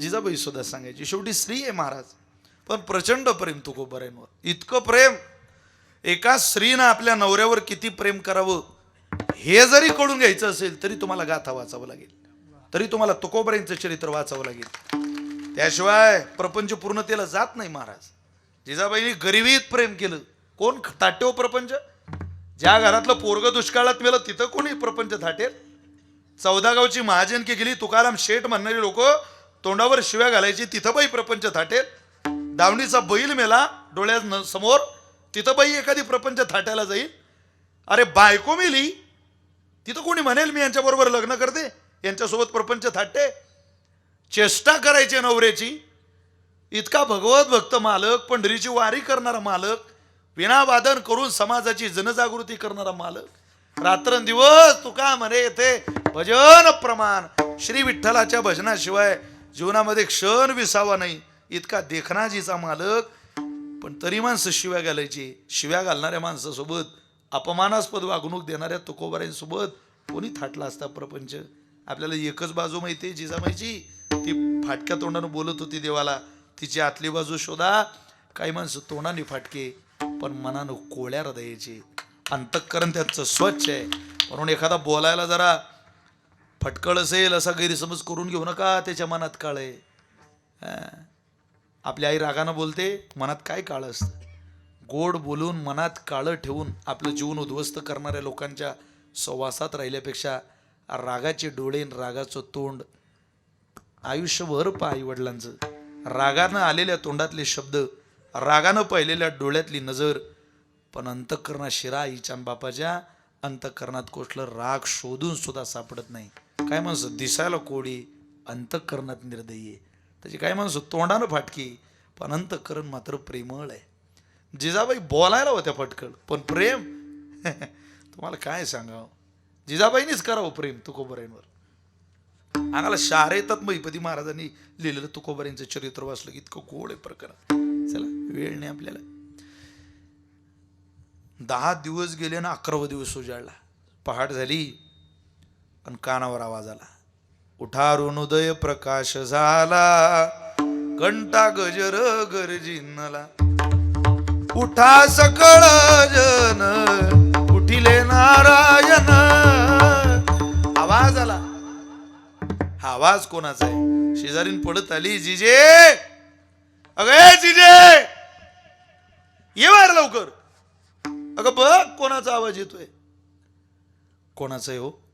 जिजाबाई सुद्धा सांगायची शेवटी स्त्री आहे महाराज पण प्रचंड प्रेम तुकोबऱ्यांवर इतकं प्रेम एका स्त्रीनं आपल्या नवऱ्यावर किती प्रेम करावं हे जरी कळून घ्यायचं असेल तरी तुम्हाला गाथा वाचावं लागेल. तरी तुम्हाला तुकोबऱ्यांचं चरित्र वाचावं लागेल. त्याशिवाय प्रपंच पूर्णतेला जात नाही महाराज. जिजाबाईंनी गरिबीत प्रेम केलं. कोण थाटेव प्रपंच? ज्या घरातलं पोरग दुष्काळात मेलं तिथं कोणी प्रपंच थाटेल? चौदा गावची महाजनकी गेली तुकाराम शेठ म्हणणारी लोक तोंडावर शिव्या घालायची तिथं बाई प्रपंच थाटेल. दावणीचा बैल मेला डोळ्या समोर तिथं बाई एखादी प्रपंच थाटायला जाईल. अरे बायको मेली तिथं कोणी म्हणेल मी यांच्याबरोबर लग्न करते यांच्यासोबत प्रपंच थाटते. चेष्टा करायची नवऱ्याची. इतका भगवत भक्त मालक पंढरीची वारी करणारा मालक विनावादन करून समाजाची जनजागृती करणारा मालक. रात्रंदिवस तुका म्हणे येथे भजन प्रमाण श्री विठ्ठलाच्या भजनाशिवाय जीवनामध्ये क्षण विसावा नाही इतका देखनाजीचा मालक. पण तरी माणसं शिव्या घालायची. शिव्या घालणाऱ्या माणसासोबत अपमानास्पद वागणूक देणाऱ्या तुकोबाऱ्यांसोबत कोणी थाटला असता प्रपंच? आपल्याला एकच बाजू माहिती आहे जिजामाईची ती फाटक्या तोंडानं बोलत होती देवाला. तिची आतली बाजू शोधा. काही माणसं तोंडाने फाटके पण मनानं कोळ्या हृदयाचे. अंतःकरण त्यांचं स्वच्छ आहे. म्हणून एखादा बोलायला जरा फटकळ असेल असा गैरसमज करून घेऊ नका त्याच्या मनात काळ आहे. आपली आई रागानं बोलते मनात काय काळ असतं? गोड बोलून मनात काळं ठेवून आपलं जीवन उद्ध्वस्त करणाऱ्या लोकांच्या सहवासात राहिल्यापेक्षा रागाचे डोळे रागाचं तोंड आयुष्यभर पा आई वडिलांचं रागानं आलेल्या तोंडातले शब्द रागानं पाहिलेल्या डोळ्यातली नजर पण अंतःकरणात शिरा आईच्या बापाच्या अंतःकरणात कोठलं राग शोधून सुद्धा सापडत नाही. काय माणसं दिसायला कोडी अंतःकरणात निर्दयी त्याची काय माणसं तोंडानं फाटकी पण अंतःकरण मात्र प्रेमळ आहे. जिजाबाई बोलायला होत्या फटकळ पण प्रेम तुम्हाला काय सांगावं? जिजाबाईनीच करावं प्रेम तुकोबऱ्यांवर आम्हाला शारेतात महिपती महाराजांनी लिहिलेलं तुकोबऱ्यांचं चरित्र वाचलं की इतकं गोड आहे प्रकरण. चला वेळ नाही आपल्याला. दहा दिवस गेले ना अकरावा दिवस उजाडला पहाट झाली. आणि कानावर आवाज आला. उठा उदय प्रकाश झाला. घंटा गजर गरजिनला. उठा सकळ जन उठिले नारायण. आवाज आला. हा आवाज कोणाचा आहे? शेजारीन पडत आली जिजे. अगे जिजे! ये बाहेर लवकर. अगं बघ कोणाचा आवाज येतोय. कोणाचा आहे हो?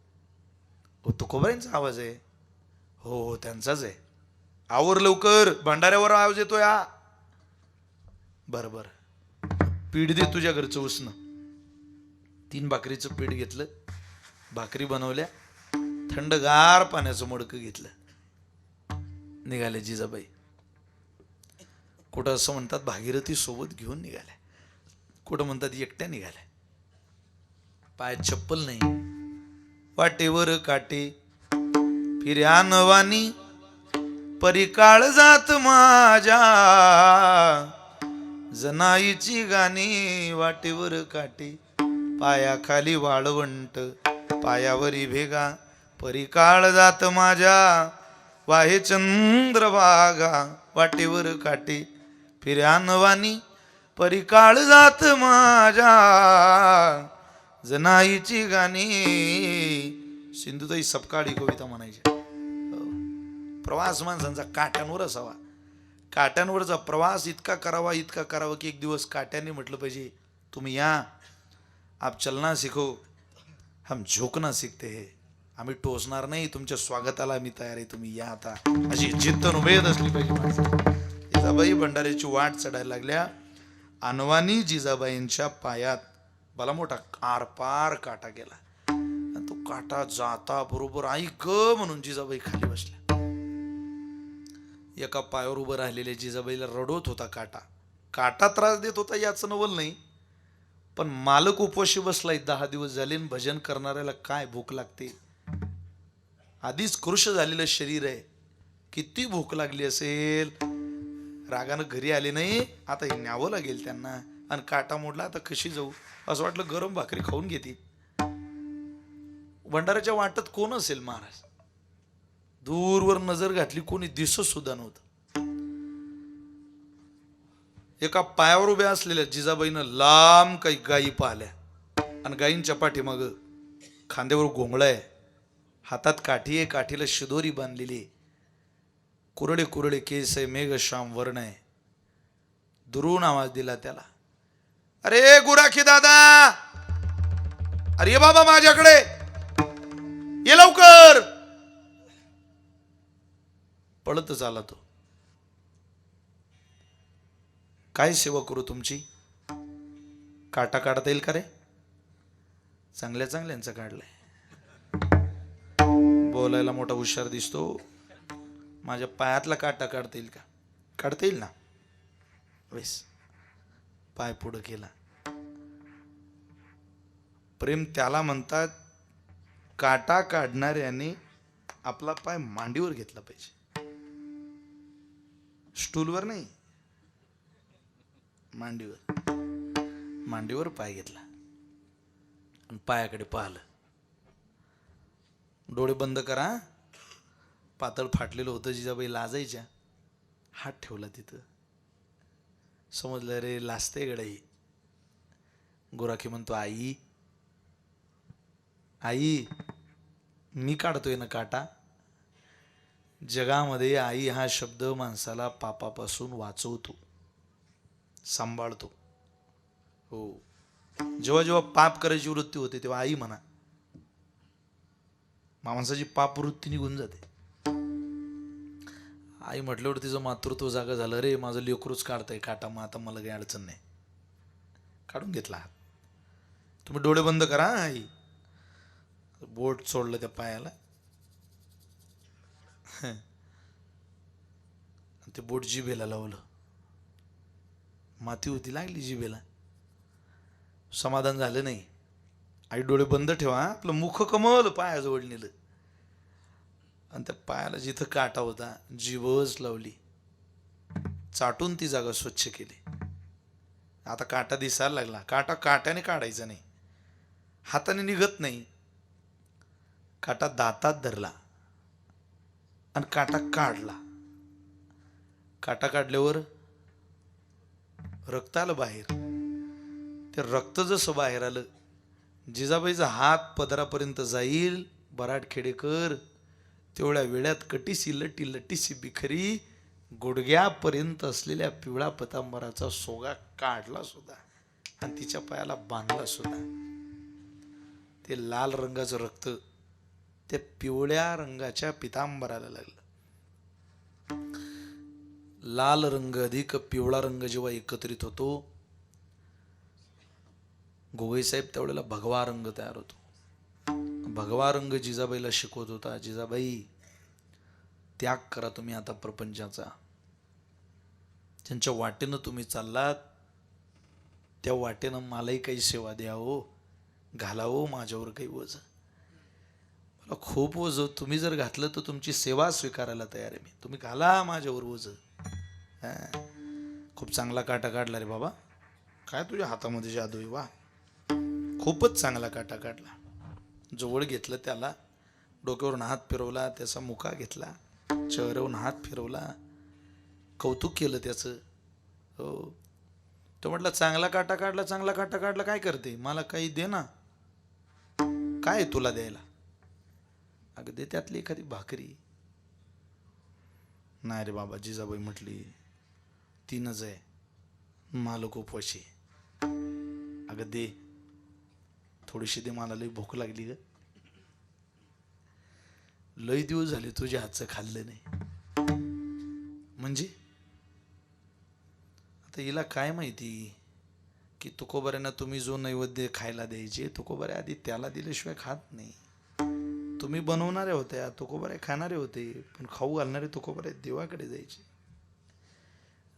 हो तुकोबाईंचा आवाज आहे? हो हो त्यांचाच आहे. आवर लवकर भंडाऱ्यावर आवाज येतोय या बरं बरं. पीठ दे तुझ्या घरचं उसनं तीन भाकरीचं पीठ घेतलं भाकरी बनवल्या थंडगार पाण्याचं मडकं घेतलं. निघाले जिजाबाई. कुठं असं म्हणतात भागीरथी सोबत घेऊन निघाल्या. कुठं म्हणतात एकट्या निघाल्या. पायात चप्पल नाही. वाटेवर काटे. फिर्या नवानी परिकाळ जात माझ्या. जनाईची गाणी वाटेवर काटे. पायाखाली वाळवंट पायावरी भेगा. परिकाळ जात माझ्या वाहे चंद्रभागा वाटेवर काटे. फिर्या नवानी परिकाळ जात माझ्या. जनाईची गाणी. सिंधुताई सपकाळी कविता म्हणायची. हो. प्रवास माणसांचा काट्यांवर असावा. काट्यांवरचा प्रवास इतका करावा इतका करावा की एक दिवस काट्याने म्हटलं पाहिजे तुम्ही या. आप चलना शिको हम झोकना शिकते हे. आम्ही टोचणार नाही. तुमच्या स्वागताला आम्ही तयार आहे. तुम्ही या आता. अशी जिद्द उभेद असली पाहिजे जिजाबाई भंडाऱ्याची वाट चढायला लागल्या. अनवानी जिजाबाईंच्या पायात भला मोठा आरपार काटा गेला. आणि तो काटा जाता बरोबर आई ग म्हणून जिजाबाई खाली बसल्या. एका पायावर उभं राहिलेल्या जिजाबाईला रडवत होता काटा. काटा त्रास देत होता याचं नवल नाही. पण मालक उपवाशी बसलाय दहा दिवस झाले भजन करणाऱ्याला काय भूक लागते? आधीच कृश झालेलं शरीर आहे. किती भूक लागली असेल? रागानं घरी आले नाही? आता हे न्यावं लागेल त्यांना. आणि काटा मोडला आता कशी जाऊ? असं वाटलं गरम भाकरी खाऊन घेते. भंडाऱ्याच्या वाटत कोण असेल महाराज? दूरवर नजर घातली कोणी दिसत सुद्धा नव्हतं. एका पायावर उभ्या असलेल्या जिजाबाईनं लांब काही गायी पाहिल्या. आणि गायींच्या पाठीमाग खांद्यावर घोंगळा आहे. हातात काठी आहे काठीला शिदोरी बांधलेली कुरडे कुरळे कुरळे केस आहे मेघश्याम वर्ण आहे. दुरून आवाज दिला त्याला. अरे गुराखी दादा. अरे बाबा माझ्याकडे. ये लवकर. पळतच आला तो. काय सेवा करू तुमची? काटा काढता येईल का रे? चांगल्या चांगल्यांचं काढलंय. बोलायला मोठा हुशार दिसतो. माझ्या पायातला काटा काढता येईल का? काढता येईल ना? वेस पाय पुढं केला. प्रेम त्याला म्हणतात काटा काढणाऱ्याने आपला पाय मांडीवर घेतला पाहिजे. स्टूलवर नाही मांडीवर. मांडीवर पाय घेतला. आणि पायाकडे पाहिलं. डोळे बंद करा. पातळ फाटलेलं होतं जिजाबाई लाजायच्या. हात ठेवला तिथं. समजलं रे लाजते गडाई गोराखी म्हणतो आई आई मी काढतोय ना काटा. जगामध्ये आई हा शब्द माणसाला पापापासून वाचवतो सांभाळतो. हो. जेव्हा जेव्हा पाप करायची वृत्ती होते तेव्हा आई म्हणा माणसाची पाप वृत्ती निघून जाते. आई म्हटल्यावर तिचं मातृत्व जागा झालं रे माझं लेकरूच काढतंय काटा मग आता मला काही अडचण नाही. काढून घेतला हात. तुम्ही डोळे बंद करा आई. बोट सोडलं त्या पायाला. ते बोट जिभेला लावलं. माती होती लागली जिभेला. समाधान झालं नाही. आई डोळे बंद ठेवा आपलं मुख कमल पायाजवळ नेलं. आणि त्या पायाला जिथं काटा होता जीवच लावली. चाटून ती जागा स्वच्छ केली. आता काटा दिसायला लागला. काटा काट्याने काढायचा नाही. हाताने निघत नाही. काटा दातात धरला. आणि काटा काढला. काटा काढल्यावर रक्त आलं बाहेर. ते रक्त जसं बाहेर आलं जिजाबाईचा हात पदरापर्यंत जाईल बराट खेडेकर तेवढ्या वेळात कटीसी लटी लटीसी बिखरी गुडघ्यापर्यंत असलेल्या पिवळा पतांबराचा सोगा काढला सुद्धा आणि तिच्या पायाला बांधला सुद्धा. ते लाल रंगाचं रक्त त्या पिवळ्या रंगाच्या पितांबराला लागलं. लाल रंग अधिक पिवळा रंग जेव्हा एकत्रित होतो गोगई साहेब त्यावेळेला भगवा रंग तयार होतो. भगवा रंग जिजाबाईला शिकवत होता जिजाबाई त्याग करा तुम्ही आता प्रपंचाचा. त्यांच्या वाटेनं तुम्ही चाललात त्या वाटेनं मलाही काही सेवा द्या हो घालावं हो माझ्यावर काही वज. मला खूप वज. तुम्ही जर घातलं तर तुमची सेवा स्वीकारायला तयार आहे मी. तुम्ही घाला माझ्यावर वज. खूप चांगला काटा काढला रे बाबा. काय तुझ्या हातामध्ये जादू आहे वा. खूपच चांगला काटा काढला. जवळ घेतलं त्याला. डोक्यावरून हात फिरवला त्याचा मुका घेतला चेहऱ्यावरून हात फिरवला. कौतुक केलं त्याचं. हो. तो म्हटला चांगला काटा काढला चांगला काटा काढला काय करते? मला काही दे ना. काय आहे तुला द्यायला? अगं दे त्यातली एखादी भाकरी. नाही रे बाबा जिजाबाई म्हटली तीनच आहे मालक उपवाशी आहे. अगं दे. थोडीशी दे मला लई भूक लागली ग. लई दिवस झाले तुझ्या हातचं खाल्लं नाही. म्हणजे? आता हिला काय माहिती की तुकोबऱ्यांना तुम्ही जो नैवेद्य खायला द्यायचे तुकोबऱ्या आधी त्याला दिल्याशिवाय खात नाही. तुम्ही बनवणारे होत्या तुकोबऱ्या खाणारे होते पण खाऊ घालणारे तुकोबऱ्या देवाकडे जायचे.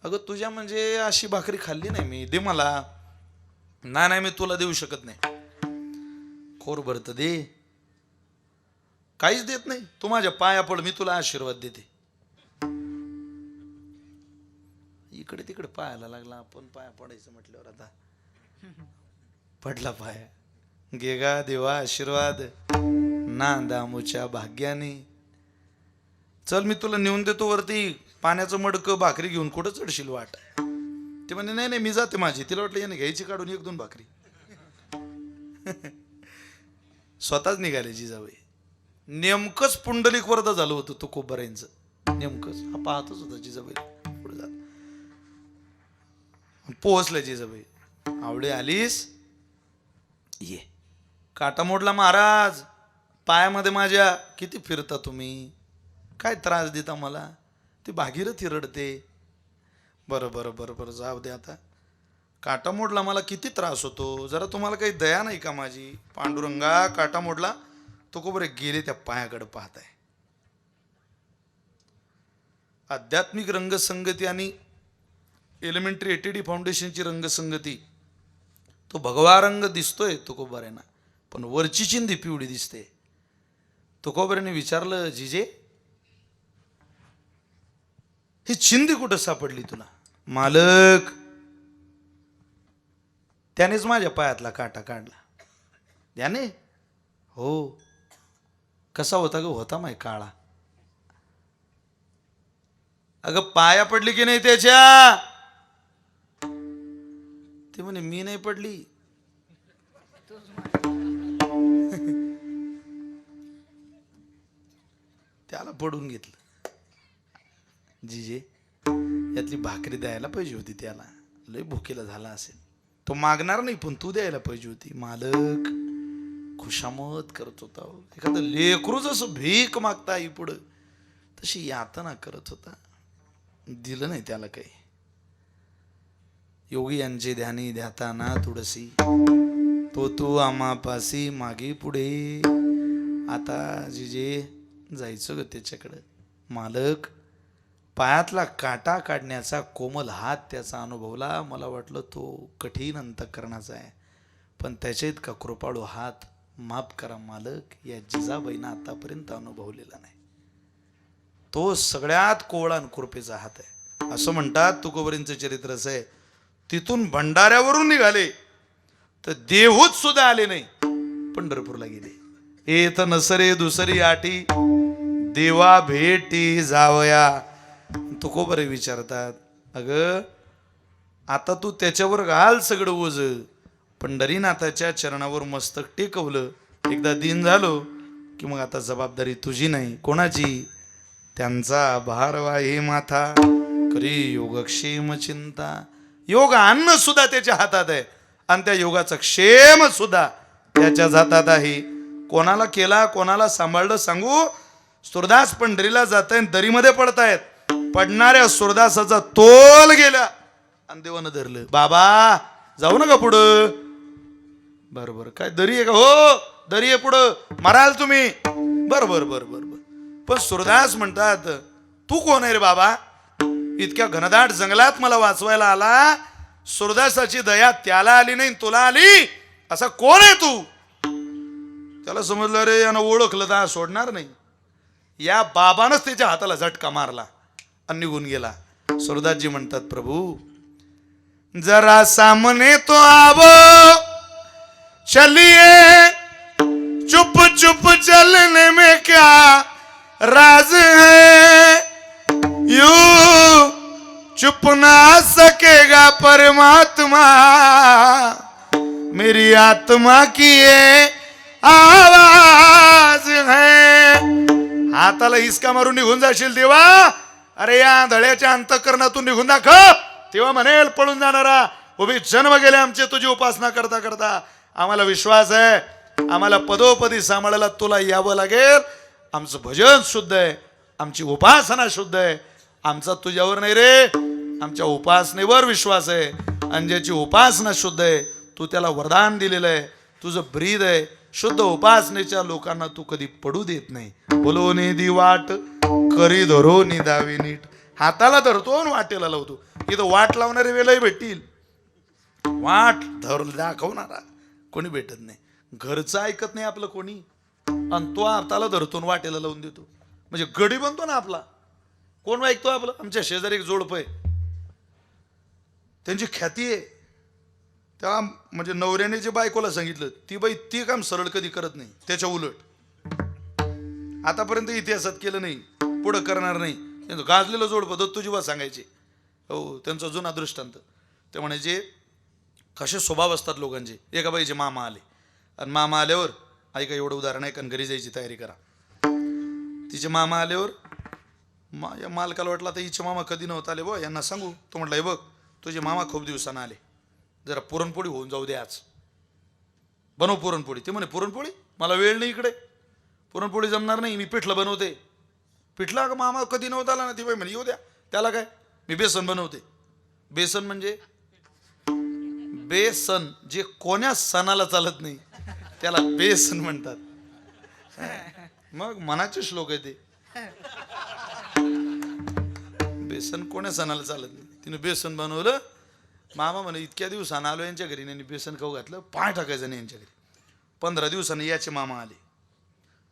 अगं तुझ्या म्हणजे अशी भाकरी खाल्ली नाही मी. दे मला. नाही नाही मी तुला देऊ शकत नाही. खोर भरत दे काहीच देत नाही. तू माझ्या पाया पड मी तुला आशीर्वाद देते. इकडे तिकडे पायाला लागला आपण पाया पडायचं म्हटल्यावर आता. पडला पाया. गेगा देवा आशीर्वाद. ना दामूच्या भाग्याने. चल मी तुला नेऊन देतो वरती. पाण्याचं मडकं भाकरी घेऊन कुठं चढशील वाट? ते म्हणे नाही नाही मी जाते माझी. तिला वाटलं याने घ्यायची काढून एक दोन भाकरी. स्वतःच निघाले जिजाबाई. नेमकंच पुंडलिक वर्ध झालं होतं तो कोबराईंचं नेमकंच. हा पाहतच होता जिजाबाई. पुढे जात पोहोचले जिजाबाई. आवडे आलीस? ये. काटा मोडला महाराज. पायामध्ये माझ्या किती फिरता तुम्ही? काय त्रास देता मला? ती भागीरथी रडते. बरं बरं बरं बरं. जाऊ दे आता. काटामोडला मला किती त्रास होतो? जरा तुम्हाला काही दया नाही का माझी? पांडुरंगा काटामोडला तो को गेले त्या पायाकडे पाहत आहे आध्यात्मिक रंगसंगती आणि एलिमेंटरी एटीडी फाउंडेशनची रंगसंगती तो भगवा रंग दिसतोय तुकोबऱ्यांना पण वरची चिंधी पिवळी दिसते. तुकोबऱ्याने विचारलं जिजे ही चिंधी कुठं सापडली तुला? मालक त्यानेच माझ्या पायातला काटा काढला. त्याने हो. कसा होता ग? होता माय काळा. अगं पाया पडली की नाही त्याच्या? ते म्हणे मी नाही पडली. त्याला पडून घेतलं. जिजे यातली भाकरी द्यायला पाहिजे होती त्याला. लय भुकेला झाला असेल. तो मागणार नाही पण तू द्यायला पाहिजे होती. मालक खुशामत करत होता हो. एखादं लेकरू जसं भीक मागता आई पुढं. तशी यातना करत होता. दिलं नाही त्याला काही. योगी यांचे ध्यानी ध्याताना तुळसी तो तू आमापासी मागे पुढे. आता जिजे जायचं ग त्याच्याकडं. मालक पायातला काटा काढण्याचा कोमल हात त्याचा अनुभवला. मला वाटलं तो कठीण अंतकरणाचा आहे. पण त्याच्या इतका कृपाळू हात माफ करा मालक या जिजाबाईनं आतापर्यंत अनुभवलेला नाही. तो सगळ्यात कोवळा कृपेचा हात आहे. असं म्हणतात तुकोबरींचं चरित्र असं आहे. तिथून भंडाऱ्यावरून निघाले तर देहूत सुद्धा आले नाही पंढरपूरला गेले. येत नसरे दुसरी आटी देवा भेटी जावया. तुकोबरे विचारतात अगं आता तू त्याच्यावर घाल सगळं ओझ. पंढरीनाथाच्या चरणावर मस्तक टेकवलं. एकदा दिन झालो की मग आता जबाबदारी तुझी नाही कोणाची? त्यांचा भारवाही माथा करी योगक्षेम चिंता. योग अन्न सुद्धा त्याच्या हातात आहे आणि त्या योगाचा क्षेम सुद्धा त्याच्याच हातात आहे. कोणाला केला कोणाला सांभाळलं सांगू? सुरदास पंढरीला जात आहे दरीमध्ये पडतायत. पडणाऱ्या सुरदासाचा तोल गेला. आणि देवानं धरलं. बाबा जाऊ नका पुढं. बरं बरं. काय दरी आहे का? हो दरी आहे पुढं. माराल तुम्ही. बरं बरं बरं बरं बरं. पण सुरदास म्हणतात तू कोण आहे रे बाबा? इतक्या घनदाट जंगलात मला वाचवायला आला. सुरदासाची दया त्याला आली नाही तुला आली. असा कोण आहे तू? त्याला समजलं रे यानं ओळखलं तर सोडणार नाही. या बाबानच त्याच्या हाताला झटका मारला. आणि निघून गेला. सुरदासजी म्हणतात प्रभू जरा सामने तो आवो. चलिए चुप चुप चलने में क्या राज है? यू चुप ना सकेगा परमात्मा। मेरी आत्मा की ये आवाज है. हाताला हिसका मारून निघून जाशील देवा. अरे या धड्याच्या अंतकरणातून निघून दाख तेव्हा म्हणेल पळून जाणारा उभी जन्म गेले आमचे तुझी उपासना करता करता. आम्हाला विश्वास आहे आम्हाला पदोपदी सांभाळायला तुला यावं लागेल. आमचं भजन शुद्ध आहे आमची उपासना शुद्ध आहे. आमचा तुझ्यावर नाही रे आमच्या उपासनेवर विश्वास आहे. आणि ज्याची उपासना शुद्ध आहे तू त्याला वरदान दिलेलं आहे. तुझं ब्रीद आहे शुद्ध उपासनेच्या लोकांना तू कधी पडू देत नाही. बोलो दी वाट करी धरो निदावी नीट. हाताला धरतो आणि वाटेला लावतो. इथं वाट लावणारे वेळही भेटतील. वाट धर दाखवणारा कोणी भेटत नाही. घरचं ऐकत नाही आपलं कोणी. आणि तो हाताला धरतो आणि वाटेला लावून देतो. म्हणजे गडी बनतो ना आपला. कोण ऐकतो आपलं? आमच्या शेजारी एक जोडप आहे. त्यांची ख्याती आहे. तेव्हा म्हणजे नवऱ्याने जे बायकोला सांगितलं ती बाई ती काम सरळ कधी करत नाही. त्याच्या उलट. आतापर्यंत इतिहासात केलं नाही. पुढं करणार नाही. त्यांचं गाजलेलं जोडपं दत्तूजी बा सांगायचे. हो त्यांचा जुना दृष्टांत. ते म्हणायचे कसे स्वभाव असतात लोकांचे. एका बाईचे मामा आले. आणि मामा आल्यावर ऐका एवढं उदाहरण आहे कारण घरी जायची तयारी करा. तिचे मामा आल्यावर मा या मालकाला वाटला तर हिचे मामा कधी नव्हता आले बघ यांना सांगू. तो म्हटलं हे बघ तुझे मामा खूप दिवसानं आले. जरा पुरणपोळी होऊन जाऊ दे आज. बनव पुरणपोळी. ते म्हणे पुरणपोळी? मला वेळ नाही इकडे. पुरणपोळी जमणार नाही. मी पिठलं बनवते. पिठला का मामा कधी नव्हता आला ना ती बाई म्हणे येऊ द्या. त्याला काय? मी बेसन बनवते. बेसन म्हणजे? बेसन जे कोण्या सणाला चालत नाही त्याला बेसन म्हणतात. मग मनाचे श्लोक आहे ते. बेसन कोण्या सणाला चालत नाही. तिने बेसन बनवलं. मामा म्हणे इतक्या दिवसानं आलो यांच्या घरी. यांनी बेसन खाऊ घातलं. पाय टाकायचं नाही यांच्या घरी. पंधरा दिवसांनी याचे मामा आले.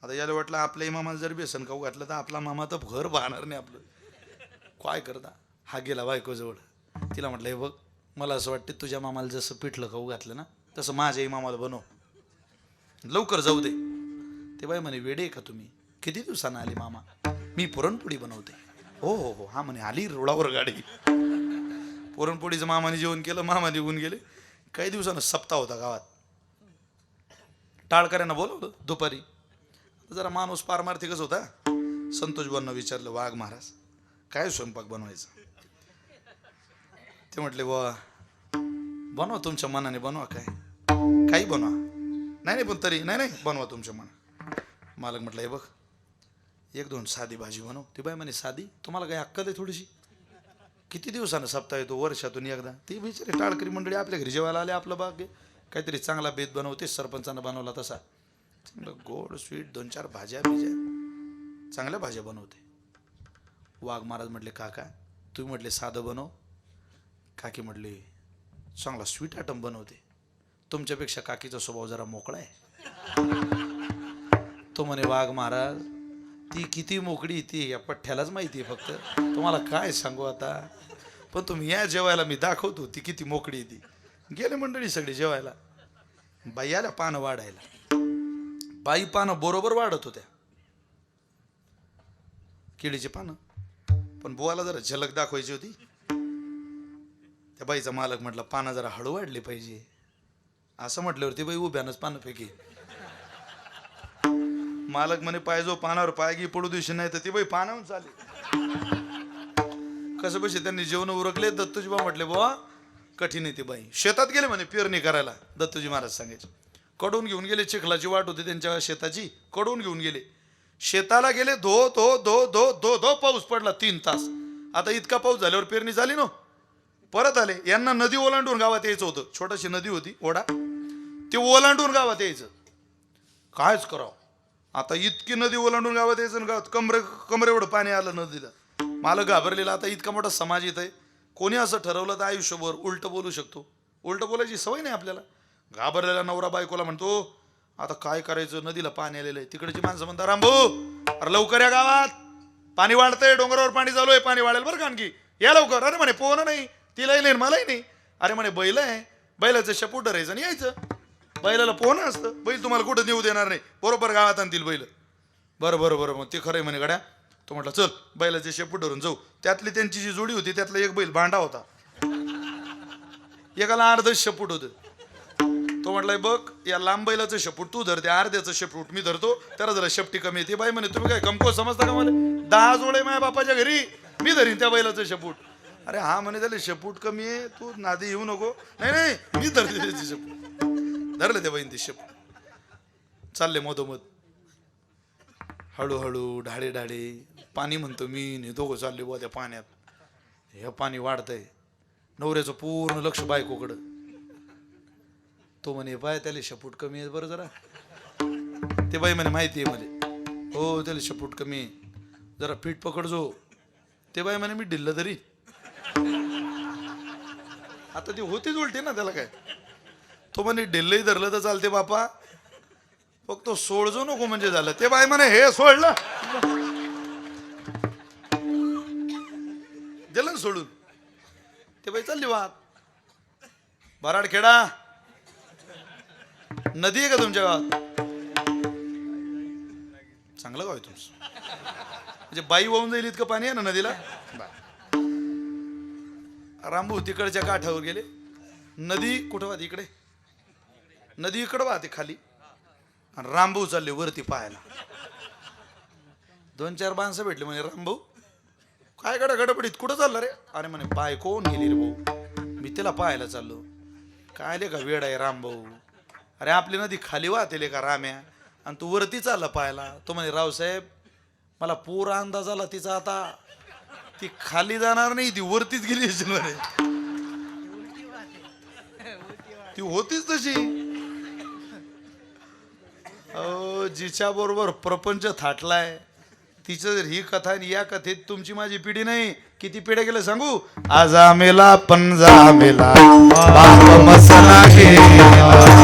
आता याला वाटलं आपल्या इमामाला जर बेसन खाऊ घातलं तर आपला मामा तर घर पाहणार नाही आपलं. काय करता? हा गेला बायकोजवळ. तिला म्हटलं हे बघ मला असं वाटतं तुझ्या मामाला जसं पिठलं खाऊ घातलं ना तसं माझ्याही मामाला बनव. लवकर जाऊ दे. ते बाई म्हणे वेडे का तुम्ही? किती दिवसानं आले मामा? मी पुरणपोळी बनवते. हो हो हो. हा म्हणे आली रोडावर गाडी. पुरणपोळीचं मामाने जेवण केलं मामा निघून गेले. काही दिवसानं सप्ताह होता गावात. टाळकऱ्यांना बोलवलं दुपारी. जरा माणूस पारमार्थिकच होता. संतोष बनव विचारलं वाघ महाराज काय स्वयंपाक बनवायचा? ते म्हटले वा बनवा तुमच्या मनाने बनवा काय. काही बनवा. नाही नाही पण तरी नाही नाही बनवा तुमच्या मना मालक म्हटलं हे बघ एक दोन साधी भाजी बनव. ती बाई म्हणे साधी? तुम्हाला काही हक्क आहे थोडीशी? किती दिवसानं सप्ताह येतो वर्षातून एकदा? ती बिचारी टाळकरी मंडळी आपल्या घरी जेवायला आले आपलं बाग काहीतरी चांगला बेत बनवते सरपंचानं बनवला तसा. चांगलं गोड स्वीट दोन चार भाज्या बिज्या चांगल्या भाज्या बनवते. वाघ महाराज म्हटले काका तुम्ही म्हटले साधं बनव. काकी म्हटले चांगला स्वीट आयटम बनवते. तुमच्यापेक्षा काकीचा स्वभाव जरा मोकळा आहे. तो म्हणे वाघ महाराज ती किती मोकळी ती. या पठ्ठ्यालाच माहिती आहे फक्त. तुम्हाला काय सांगू आता? पण तुम्ही या जेवायला मी दाखवतो ती किती मोकळी ती. गेले मंडळी सगळी जेवायला. बाई आल्या पानं वाढायला. बाई पानं बरोबर वाढत होत्या. केळीचे पानं. पण बुवाला जरा झलक दाखवायची होती. त्या बाईचा मालक म्हटलं पानं जरा हळू वाढली पाहिजे. असं म्हटल्यावर ती बाई उभ्यानंच पानं फेकी. मालक म्हणे पाय जो पानावर पायगी पडू दिवशी नाही तर ती बाई पानावर चाले. कसं बसे त्यांनी जेवण उरकले दत्तूजी बा म्हटले बुवा कठीण आहे ती बाई. शेतात गेले म्हणे पेरणी करायला दत्तूजी महाराज सांगायचे. कडून घेऊन गेले चिखलाची वाट होती त्यांच्या शेताची कडून घेऊन गेले. शेताला गेले धो धो धो धो धो धो पाऊस पडला तीन तास. आता इतका पाऊस झाल्यावर पेरणी झाली ना हो. परत आले. यांना नदी ओलांडून गावात यायचं होतं. छोटीशी नदी होती ओढा. ते ओलांडून गावात यायचं. कायच करावं? आता इतकी नदी ओलांडून गावात यायचं आणि गावात कमरे एवढं पाणी आलं नदीला. मला घाबरलेला. आता इतका मोठा समाज येत आहे. कोणी असं ठरवलं तर आयुष्यभर उलट बोलू शकतो. उलट बोलायची सवय नाही आपल्याला. घाबरलेला नवरा बायकोला म्हणतो आता काय करायचं? नदीला पाणी आलेलं आहे. तिकडची माणसं म्हणतात रामभू अरे लवकर या गावात. पाणी वाढतंय डोंगरावर पाणी चालू आहे पाणी वाढेल बरं का आणखी. या लवकर. अरे म्हणे पोहणं नाही. तिलाही नाही मलाही नाही. अरे म्हणे बैल आहे. बैलाचं शपूट धरायचं आणि यायचं. बैलाला पोहणं असतं. बैल तुम्हाला कुठं नेऊ देणार नाही. बरोबर गावात आणतील बैल. बरं बरं बरं मग ते खरं आहे म्हणे गड्या. तो म्हटलं चल बैलाचे शेपूट धरून जाऊ. त्यातली त्यांची जी जोडी होती त्यातला एक बैल भांडा होता. एकाला अर्ध शेपूट होतं. तो म्हटलाय बघ या लांब बैलाचं शेपूट तू धरते अर्ध्याचं शेपूट मी धरतो. त्याला जरा शेपटी कमी येते. बाई म्हणे तुम्ही काय कमको समजता का मला? दहा जोडे माझ्या बापाच्या घरी. मी धरीन त्या बैलाचं शेपूट. अरे हा म्हणे त्याला शेपूट कमी आहे. तू नादी येऊ नको. नाही नाही मी धरते त्याची शेपूट. धरले ते बहीण ते शेपूट. चालले मधोमध हळूहळू ढाळे ढाळे पाणी म्हणतो मी ने दोघं चालले बुवा त्या पाण्यात. हे पाणी वाढतंय. नवऱ्याचं पूर्ण लक्ष बायकोकडं. तो म्हणे पाय त्याला शपूट कमी आहे बरं जरा. ते बाई म्हणे माहिती आहे म्हणे हो त्याला शपूट कमी आहे. जरा पीठ पकडजो ते बाई म्हणे मी ढिल्ल तरी. आता ती होतीच उलटी ना त्याला काय. तो म्हणे डिल्लही धरलं तर चालते बापा. फक्त सोडजो नको म्हणजे झालं. ते बाय म्हणे हे सोडलं. दिलं ना सोडून. ते बाई चालली वाहत बराडखेडा. नदी आहे का तुमच्या गावात? चांगलं गाव आहे तुमचं. म्हणजे बाई वाहून जाईल इतकं पाणी आहे ना नदीला? रामभू तिकडच्या काठावर गेले. नदी कुठं वाहते? इकडे. नदी इकडं वाहते खाली. आणि रामभाऊ चालले वरती पाहायला. दोन चार माणसं भेटले म्हणे रामभाऊ काय गडा गडबडीत? कुठं चाललं रे? अरे म्हणे बाय कोण गेली रे भाऊ. मी तिला पाहायला चाललो. काय का वेळ आहे रामभाऊ. अरे आपली नदी खाली वाहतेले का राम्या? आणि तू वरती चालला पाहायला. तो म्हणे रावसाहेब मला पूर अंदाज आला तिचा आता. ती खाली जाणार नाही ती वरतीच गेली असेल म्हणे. ती होतीच तशी. अहो जिच्या बरोबर प्रपंच थाटलाय तिचं जर ही कथा आणि या कथेत तुमची माझी पिढी नाही किती पिढ्या गेल्या सांगू? आज आमेला पंजा मेला बाप मसला गेला.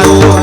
parou.